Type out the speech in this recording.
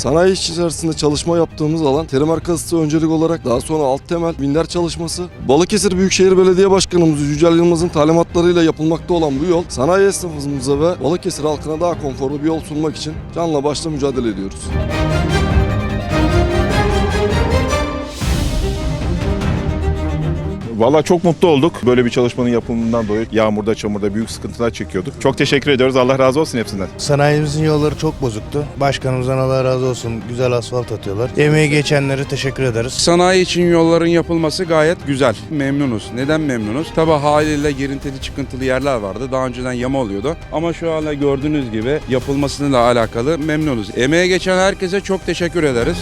Sanayi işçisi arasında çalışma yaptığımız alan terim arkası öncelik olarak daha sonra alt temel minder çalışması. Balıkesir Büyükşehir Belediye Başkanımız Yücel Yılmaz'ın talimatlarıyla yapılmakta olan bu yol sanayi esnafımıza ve Balıkesir halkına daha konforlu bir yol sunmak için canla başla mücadele ediyoruz. Valla çok mutlu olduk. Böyle bir çalışmanın yapımından dolayı yağmurda, çamurda büyük sıkıntılar çekiyorduk. Çok teşekkür ediyoruz. Allah razı olsun hepsinden. Sanayimizin yolları çok bozuktu. Başkanımızdan Allah razı olsun. Güzel asfalt atıyorlar. Emeği geçenlere teşekkür ederiz. Sanayi için yolların yapılması gayet güzel. Memnunuz. Neden memnunuz? Tabi haliyle girintili çıkıntılı yerler vardı. Daha önceden yama oluyordu. Ama şu anda gördüğünüz gibi yapılmasıyla alakalı memnunuz. Emeğe geçen herkese çok teşekkür ederiz.